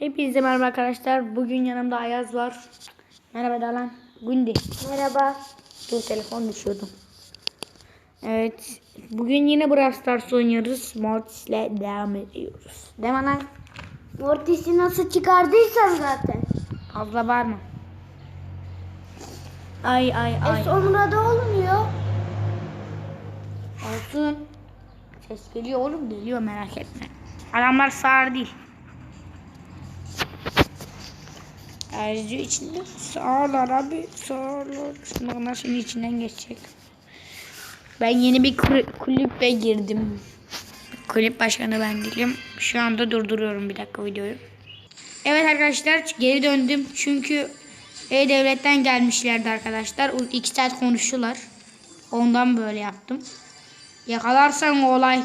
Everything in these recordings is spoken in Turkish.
Hepinize merhaba arkadaşlar. Bugün yanımda Ayaz var. Merhaba Dalan. Gündi. Merhaba. Dur telefon düşüyordu. Evet. Bugün yine Brawl Stars oynuyoruz. Mortis'le devam ediyoruz. Değil mi lan? Mortis'i nasıl çıkardıysan zaten. Fazla var mı? Ay ay ay. E sonra da olmuyor. Olsun. Ses geliyor oğlum geliyor merak etme. Adamlar sağır değil. Ayrıca içinde sağırlar abi sağırlar. Bunlar şimdi içinden geçecek. Ben yeni bir kul- kulübe girdim. Kulüp başkanı ben değilim. Şu anda durduruyorum bir dakika videoyu. Evet arkadaşlar geri döndüm. Çünkü E-Devlet'ten gelmişlerdi arkadaşlar. O iki saat konuştular. Ondan böyle yaptım. Yakalarsan olay.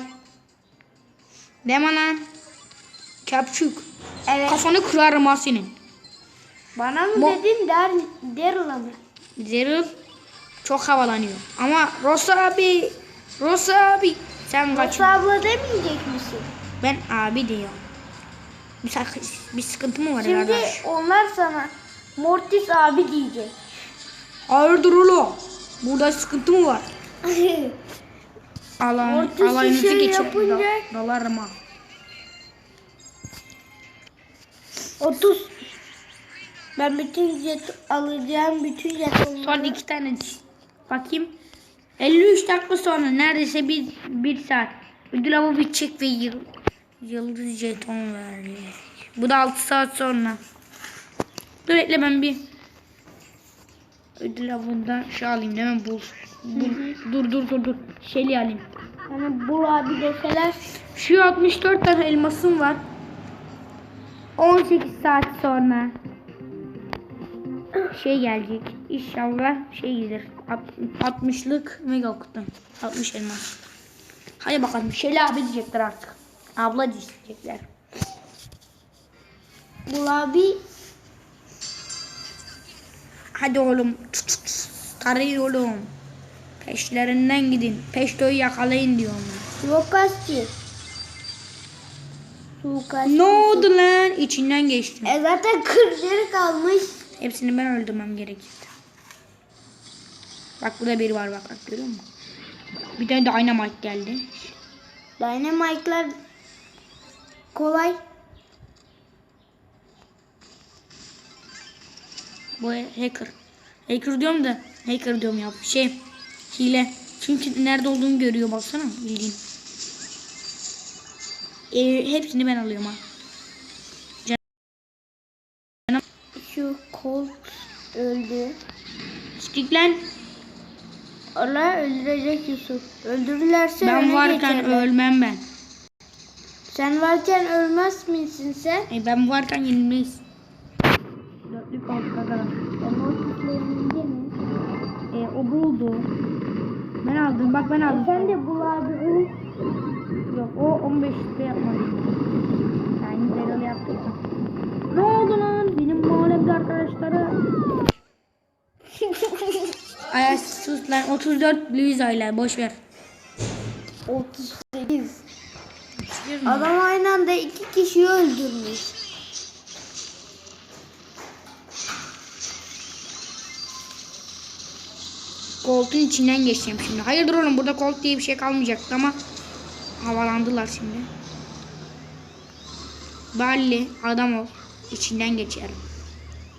Deme lan. Kapçuk. Evet. Kafanı kırarım ha senin. Bana mı Mo- dedin der, Daryl'a mı? Zeril çok havalanıyor. Ama Rosa abi. Rosa abi. Sen kaç. Rosa abla demeyecek misin? Ben abi diyorum. Bir, bir sıkıntı mı var Şimdi arkadaş? onlar sana Mortis abi diyecek. Hayırdır oğlum? Burada sıkıntı mı var? Alan, alayınızı şey Da, dalarım ha. 30. Ben bütün jet alacağım bütün jetonları. Son iki tane. Bakayım. 53 dakika sonra neredeyse bir, bir saat. Ödül avı bitecek ve yıl, yıldız jeton verecek. Bu da 6 saat sonra. Dur bekle ben bir ödül avından şey alayım değil mi? Bul. Bul. Dur dur dur dur. Şeyli alayım. Yani bu abi deseler Şu 64 tane elmasım var. 18 saat sonra şey gelecek. İnşallah şey gelir. Alt- 60'lık mega kutu. 60 elmas. Hadi bakalım. Şeyli abi diyecekler artık. Abla diyecekler. bu abi Hadi oğlum. Tarayın oğlum. Peşlerinden gidin. Peştoyu yakalayın diyor suikastçı. Suikastçı. Ne oldu lan? İçinden geçtim. E zaten 40 yeri kalmış. Hepsini ben öldürmem gerekirdi. Bak burada biri var bak, bak görüyor musun? Bir tane dynamite geldi. Dynamite'lar kolay. Bu hacker. Hacker diyorum da hacker diyorum ya. Şey hile. Çünkü nerede olduğunu görüyor baksana bildiğin. Ee, hepsini ben alıyorum ha. Şu Colt öldü. Lan. Allah öldürecek Yusuf. Öldürürlerse Ben varken geçerler. ölmem ben. Sen varken ölmez misin sen? E, ben varken yenilmeyiz. Dörtlük oldu. Ben mi? E, o buldu. Ben aldım. Bak ben aldım. Sen de bul abi bul. Yok o 15'te yapmadım. Yani Zerol yaptı. Ne oldu lan? Benim mahallemde arkadaşlara. Ay sus lan 34 Luisa'yla boş ver. 38. Adam aynı anda iki kişiyi öldürmüş. Colt'un içinden geçeceğim şimdi. Hayırdır oğlum burada Colt diye bir şey kalmayacaktı ama havalandılar şimdi. Balli adam ol. İçinden geçerim.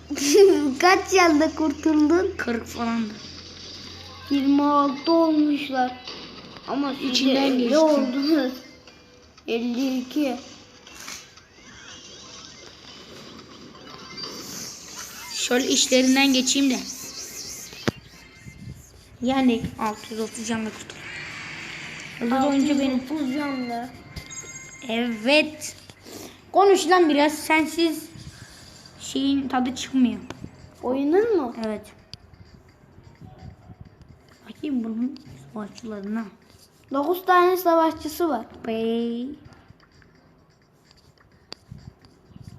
Kaç yılda kurtuldun? 40 falandı. 26 olmuşlar. Ama siz de İçinden 50 geçtim. oldunuz. 52. Şöyle işlerinden geçeyim de. Yani 630 canlı kutu. Yıldız oyuncu benim. 30 canlı. Evet. Konuş lan biraz. Sensiz şeyin tadı çıkmıyor. Oyunun mu? Evet. Bakayım bunun savaşçılarına. 9 tane savaşçısı var. Bey.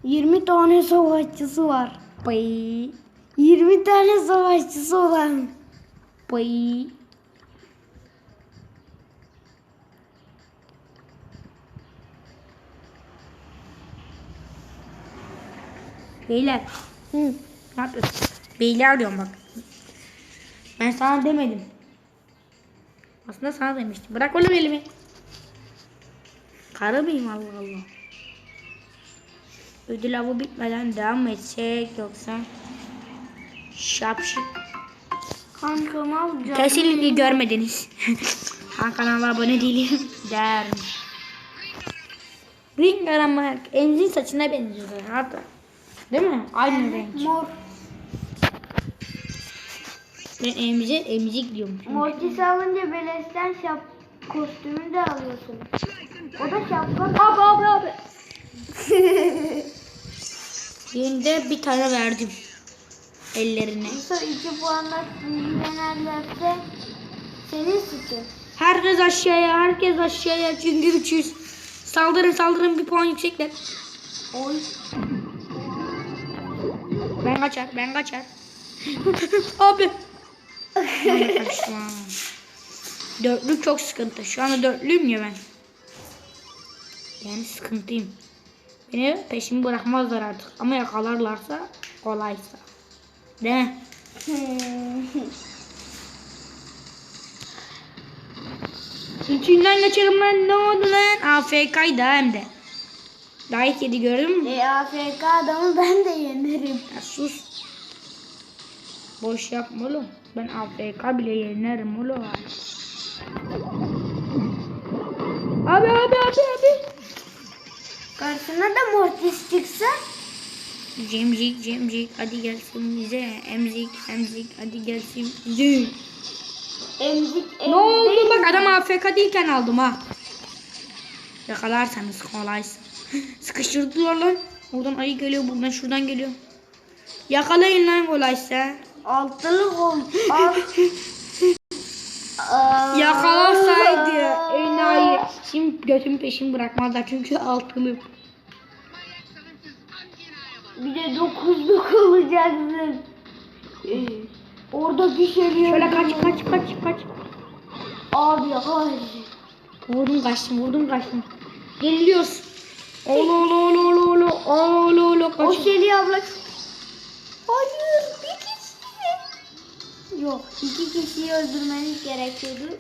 20 tane savaşçısı var. Bey. 20 tane savaşçısı olan. Bey. Beyler. Hı. Ne yapıyorsun? Beyler diyorum bak. Ben sana demedim. Aslında sana demiştim. Bırak oğlum elimi. Karı mıyım Allah Allah. Ödül avı bitmeden devam etsek yoksa şapşik. Kanka ne yapacağız? Kesinlikle görmediniz. ha kanala abone değilim. Dermiş. Ring aramak. Enzin saçına benziyor hatta. Değil mi? Aynı renk. Mor. Ben emzik, emzik diyorum. Mortis alınca beleşten şap kostümü de alıyorsun. O da şapka. Abi abi abi. Yerinde bir tane verdim. Ellerine. Yoksa iki puanla sinirlenirlerse senin suçun. Herkes aşağıya, herkes aşağıya. Çünkü 300. Saldırın saldırın bir puan yüksekler. Oy. Ben kaçar, ben kaçar. abi. Ben kaçtım. Dörtlük çok sıkıntı. Şu anda dörtlüyüm ya ben. Yani sıkıntıyım. Beni peşimi bırakmazlar artık. Ama yakalarlarsa kolaysa. Değil mi? İçinden geçelim lan. Ne oldu lan? AFK'ydı hem de. Like yedi gördün mü? e AFK adamı ben de yenerim. Ya sus. Boş yapma oğlum. Ben AFK bile yenerim oğlum. Abi abi abi abi. Karşına da Mortis çıksa Cemcik cemcik hadi gelsin bize. Emzik emzik hadi gelsin bize. emzik Ne oldu bak adam AFK değilken aldım ha. Yakalarsanız kolaysın. Sıkıştırdılar lan. Oradan ayı geliyor buradan şuradan geliyor. Yakalayın lan kolaysa. Altılık ol. Al. Aa. Yakalasaydı enayi. Şimdi götümü peşimi bırakmazlar çünkü altılı. Bir de dokuzluk olacaksın. Orada bir şey yok. Şöyle kaç kaç kaç kaç. Abi hayır. Vurdum kaçtım vurdum kaçtım. Geriliyoruz. Olo olo olo olo olo olo olo O kaç. Şeli abla. Hayır bir kişi. Yok iki kişiyi öldürmeniz gerekiyordu.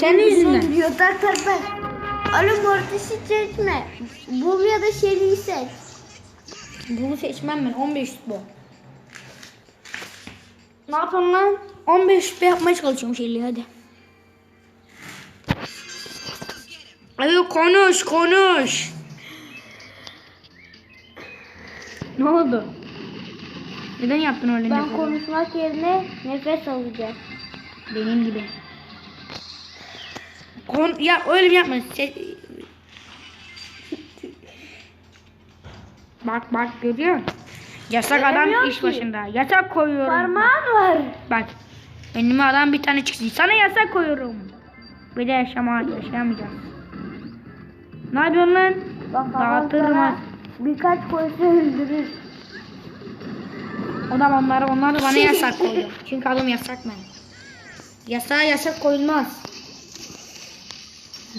Senin yüzünden. Diyor tak tak tak. Oğlum Mortis'i seçme. Bul ya da Şeli'yi seç. Bunu seçmem ben 15 bu. Ne yapalım lan? 15 şüphe yapmaya çalışıyorum şeyli hadi. Hadi konuş konuş. Ne oldu? Neden yaptın öyle Ben nefes? konuşmak yerine nefes alacağım. Benim gibi. Kon ya öyle mi yapma. Bak bak görüyor musun? Yasak adam Göremiyorum iş ki. başında. Yasak koyuyorum. Parmağın var. Bak. Önüme adam bir tane çıktı. Sana yasak koyuyorum. Bir de yaşama, yaşayamayacağım. Ne yapıyorsun lan? Bak Dağıtırım ha. birkaç koysa öldürür. O da onlar, onlar da bana yasak koyuyor. Çünkü adam yasak ben. Yasağa yasak koyulmaz.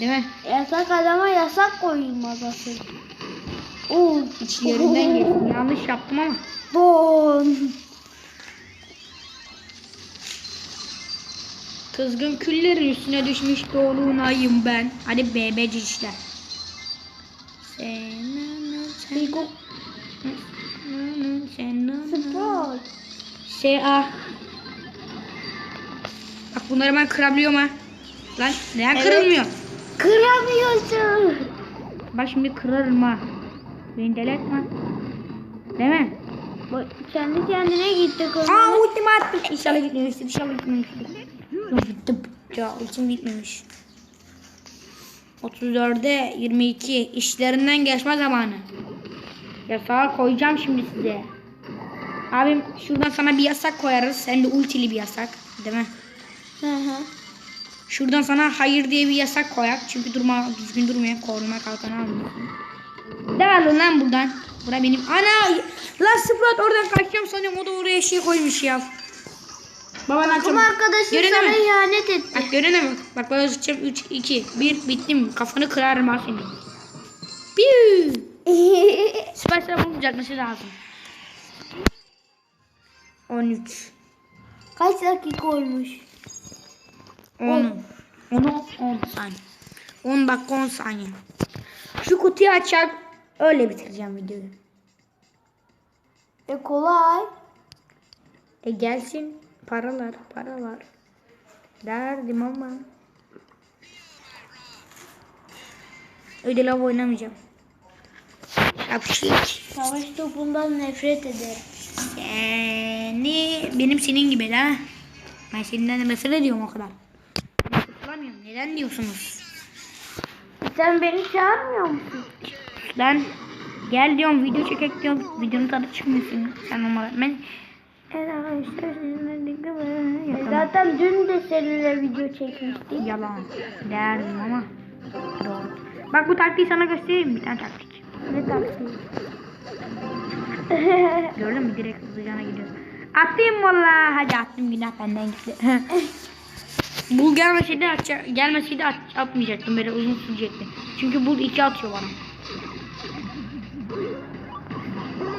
Değil mi? Yasak adama yasak koyulmaz asıl. Oo, Yerinden geçtim. Yanlış yaptım ama. Don. Kızgın küllerin üstüne düşmüş dolunayım ben. Hadi bebeci sen Spor. Şey ah. Bak bunları ben kırabiliyorum ha. Lan neden Evet. kırılmıyor? Kıramıyorsun. Bak şimdi kırarım ha. Beni deli etme. Değil mi? Bak, kendi kendine gitti Aa kırmızı. ultimi attım. İnşallah gitmemiştir. İnşallah gitmemiştir. Yok gittim. Ya ultim gitmemiş. 34'e 22. İşlerinden geçme zamanı. Yasağı koyacağım şimdi size. Abim şuradan sana bir yasak koyarız. Sen de ultili bir yasak. Değil mi? Hı hı. Şuradan sana hayır diye bir yasak koyak. Çünkü durma, düzgün durmayan koruma kalkanı almıyorsun. Devam lan buradan. Bura benim. Ana! Lan Sprat oradan kaçacağım sanıyorum. O da oraya şey koymuş ya. Babadan Takım çabuk. arkadaşın Görüne sana mi? ihanet etti. Bak görüne mi? Bak böyle tutacağım. 3, 2, 1. Bittim. Kafanı kırarım ha seni. Piu! Süperstar bulmayacakması lazım. 13. Kaç dakika olmuş? 10. 10 10 saniye. 10 dakika 10 saniye. Şu kutuyu açacak. Öyle bitireceğim videoyu. E kolay. E gelsin paralar paralar. Derdim ama. Öyle lav oynamayacağım. Şapşik. Savaş topundan nefret ederim. Seni benim senin gibi la. Ben seninden nefret ediyorum o kadar. Ben kurtulamıyorum. Neden diyorsunuz? Sen beni çağırmıyor musun? Lan gel diyorum video çekek diyorum. Videonun tadı çıkmıyorsun. Sen numara. Ben E zaten dün de seninle video çekmiştik. Yalan. Derdim ama. Doğru. Bak bu taktiği sana göstereyim? Bir tane taktik. Ne taktiği? Gördün mü? Direkt hızlıcana gidiyor. Attım valla. Hadi attım günah benden gitti. Bul gelmeseydi atacak, gelmeseydi at, atmayacaktım böyle uzun sürecekti. Çünkü bul iki atıyor bana.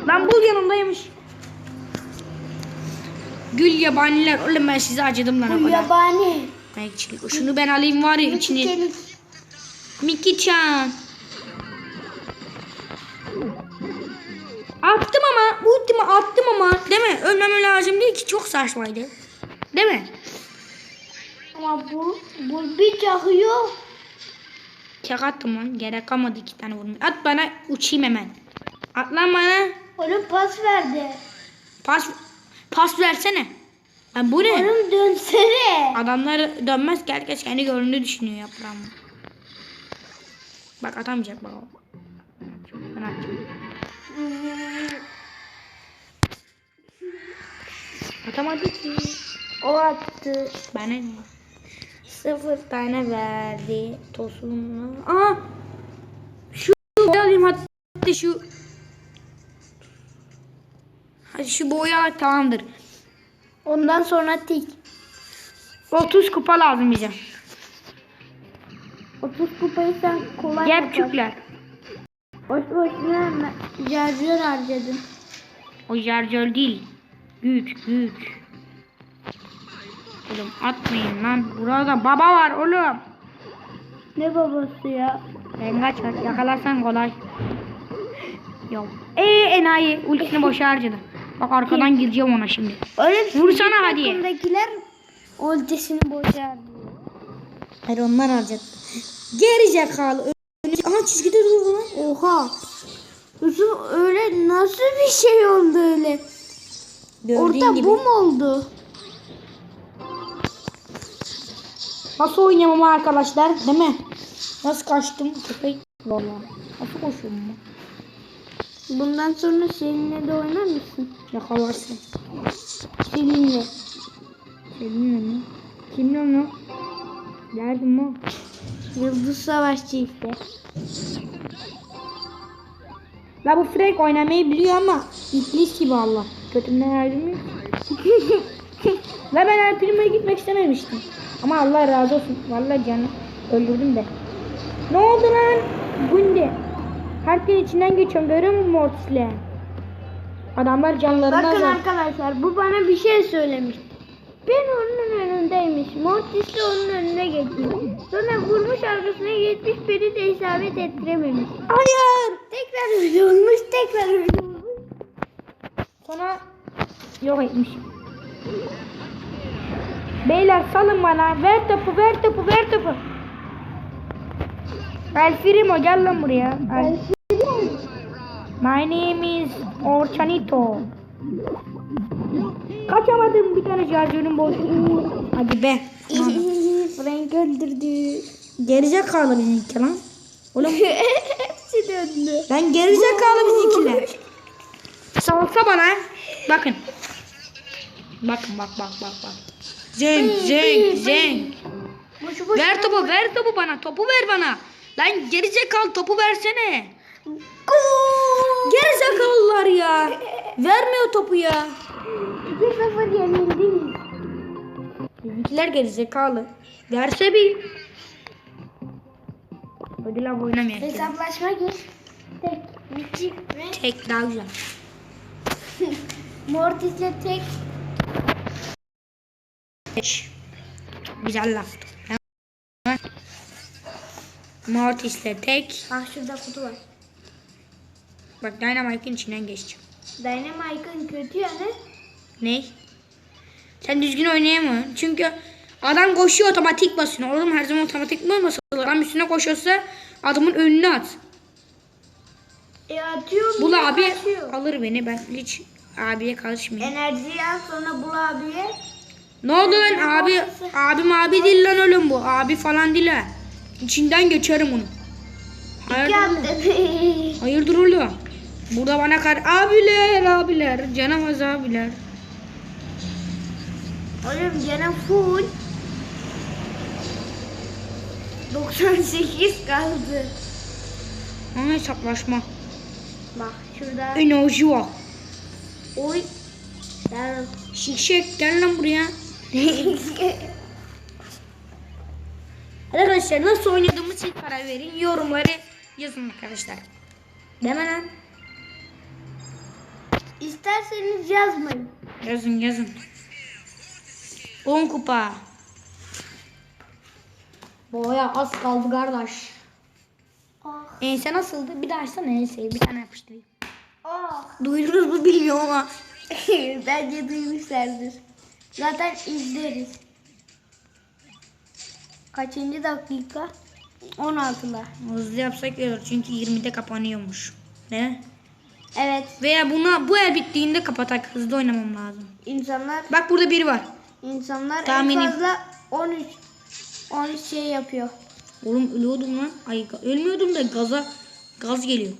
Lan bul yanımdaymış. Gül yabaniler. Oğlum ben size acıdım lan o kadar. yabani. Bekçilik. Şunu ben alayım var ya içini. Miki Chan. Attım ama. Bu ultimi attım ama. Değil mi? Ölmeme lazım değil ki. Çok saçmaydı. Değil mi? Ama bu, bu bir çakıyor. Tek attım lan. Gerek kalmadı iki tane vurmaya. At bana uçayım hemen. At lan bana. Oğlum pas verdi. Pas pas versene. Lan bu ne? Oğlum dönsene. Adamlar dönmez ki herkes kendi göründüğünü düşünüyor yaprağım. Bak atamayacak bak. Ben atacağım. Atamadı ki. O attı. Bana ne? Sıfır tane verdi. Tosunlu. Aa! Şu alayım hatta şu. Şu boya tamamdır. Ondan sonra tik. 30 kupa lazım bize. 30 kupayı sen kolay Gel. Türkler. Boş boşuna jarjör harcadın. O jarjör değil. Güç güç. Oğlum atmayın lan. Burada baba var oğlum. Ne babası ya? Ben kaçar. Yakalarsan kolay. Yok. Eee enayi. Ultisini boşa harcadı. Bak arkadan gireceğim ona şimdi. Öyle Vursana hadi. Takımdakiler ultisini boşa harcıyor. Hayır onlar harcadı. Geri zekalı. Aha çizgide durdu lan. Oha. Yusuf öyle nasıl bir şey oldu öyle? Gördüğün Orada gibi. bu mu oldu? Nasıl oynayamam arkadaşlar değil mi? Nasıl kaçtım köpek? Vallahi. Nasıl koşuyorum ben? Bundan sonra seninle de oynar mısın? Yakalarsın. Seninle. Seninle mi? Kimle mi? Derdim o. Yıldız Savaşçı işte. La bu Frank oynamayı biliyor ama iblis gibi Allah. Kötümden yardım yok. La ben El Primo'ya gitmek istememiştim. Ama Allah razı olsun. Vallahi canı öldürdüm de. Ne oldu lan? Gundi. Herkesin içinden geçiyorum. Görüyor musun Mortis'le? Adamlar canlarından Bakın zor. arkadaşlar bu bana bir şey söylemiş. Ben onun önündeymiş. Mortis de onun önüne geçmiş. Sonra vurmuş arkasına geçmiş beni de isabet ettirememiş. Hayır. Tekrar öyle olmuş tekrar öyle olmuş. Sonra yok etmiş. Beyler salın bana. Ver topu, ver topu, ver topu. El Primo gel lan buraya. El- My name is Orchanito. Kaçamadım bir tane şarjörüm bozdu. Hadi be. Frank öldürdü. Gerizekalı bizimki lan. Oğlum Hepsi döndü. ben gerizekalı bizimkiler. Salsa bana. Bakın. Bakın bak bak bak bak. Zenk zenk zenk. Boşu boş. Ver topu ver topu bana. Topu ver bana. Lan gerizekalı topu versene. Gol. Gerizekalılar ya. Vermiyor topu ya. 2-0 yenildiniz. Bizimkiler gerizekalı. Verse bir. Hadi lan oynamaya. Hesaplaşma gir. Tek. Mi? Tek daha güzel. Mortis'le tek. Beş. Güzel laftı. Mortis'le tek. Ah şurada kutu var. Bak Dynamite'in içinden geçeceğim. Dynamite'ın kötü yanı. Ne? Sen düzgün oynayamıyorsun. Çünkü adam koşuyor otomatik basıyor. Oğlum her zaman otomatik mi olmasa adam üstüne koşuyorsa adamın önüne at. E atıyor. Bul abi kaçıyor. alır beni. Ben hiç abiye karışmayayım. Enerjiyi al sonra bul abiye. Ne oldu lan abi? Abim abi değil lan oğlum bu. Abi falan değil ha. İçinden geçerim onu. Hayırdır oğlum? Hayırdır oğlum? Burada bana kar... Abiler abiler. Canımız abiler. Oğlum canım full. 98 kaldı. Ama hesaplaşma. Bak şurada. Enerji var. Oy. Sen Şişek gel lan buraya. Arkadaşlar nasıl oynadığımı siz karar verin. Yorumları yazın arkadaşlar. Mi lan? İsterseniz yazmayın. Yazın yazın. 10 kupa. Boya az kaldı kardeş. Ah. Ense nasıldı? Bir daha açsana enseyi. Bir tane yapıştırayım. Ah. Duydunuz mu bilmiyorum ama. Bence duymuşlardır. Zaten izleriz. Kaçıncı dakika? 16'la. Hızlı yapsak iyi olur. Çünkü 20'de kapanıyormuş. Ne? Evet. Veya buna bu el bittiğinde kapatak. Hızlı oynamam lazım. insanlar Bak burada biri var. insanlar Tahminim. en fazla 13 13 şey yapıyor. Oğlum ölüyordum lan. Ay ölmüyordum da gaza gaz geliyor.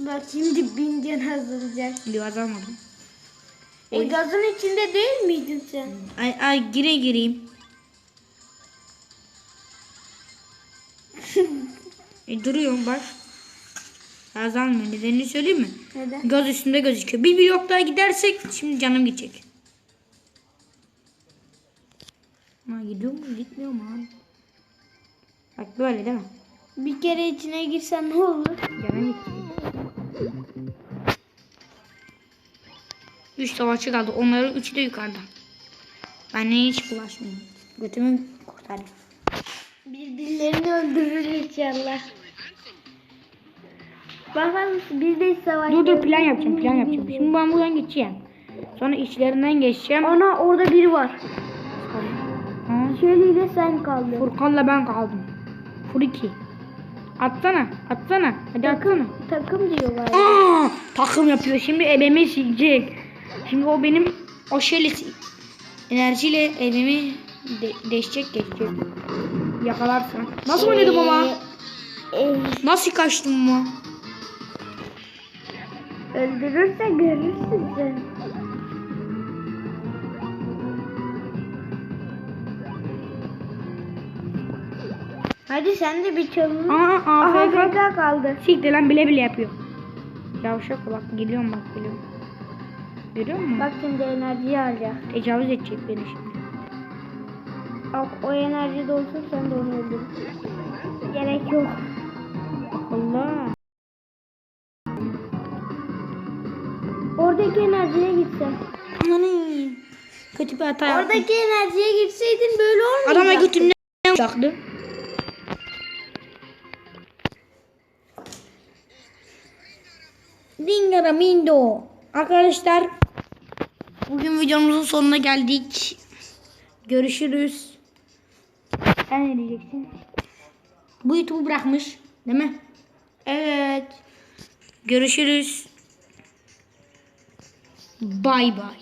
Bak şimdi bin can azalacak. Gaz almadım. E gazın içinde değil miydin sen? Ay ay gire gireyim. e, duruyorum bak. Gaz almıyor. Nedenini söyleyeyim mi? Neden? Gaz üstünde gözüküyor. Bir blok daha gidersek şimdi canım gidecek. Ha gidiyor mu? Gitmiyor mu abi? Bak böyle değil mi? Bir kere içine girsen ne olur? Canım gidecek. Üç savaşçı kaldı. Onların üçü de yukarıda. Ben hiç bulaşmıyorum. Götümü kurtardım. Birbirlerini öldürür inşallah. Bakalım biz de savaş. Dur dur plan yapacağım plan yapacağım. Şimdi ben buradan geçeceğim. Sonra içlerinden geçeceğim. Ana orada biri var. Şöyle ile sen kaldın. Furkan'la ben kaldım. Furiki. Atsana atsana. Hadi atsana. Takım diyorlar. Aa, takım yapıyor. Şimdi ebemi silecek. Şimdi o benim o şeyle enerjiyle ebemi de, değişecek geçecek. Yakalarsan. Nasıl oynadım ama? Ee, Nasıl kaçtım ama? Öldürürse görürsün sen. Hadi sen de bir çalın. Aa AFK. BK kaldı. Siktir lan bile bile yapıyor. Yavşak bak geliyorum bak geliyorum. Görüyor musun? Bak şimdi enerjiyi alacak. Tecavüz edecek beni şimdi. Bak o enerji de olsun sen de onu öldür. Gerek yok. Oradaki enerjiye gitsen. Amanın. Kötü bir hata yaptım. Oradaki enerjiye gitseydin böyle olmayacaktı. Adama götümden uzaktı. Dingara mindo. Arkadaşlar bugün videomuzun sonuna geldik. Görüşürüz. Sen ne diyeceksin? Bu YouTube'u bırakmış değil mi? Evet. Görüşürüz. Bye bye.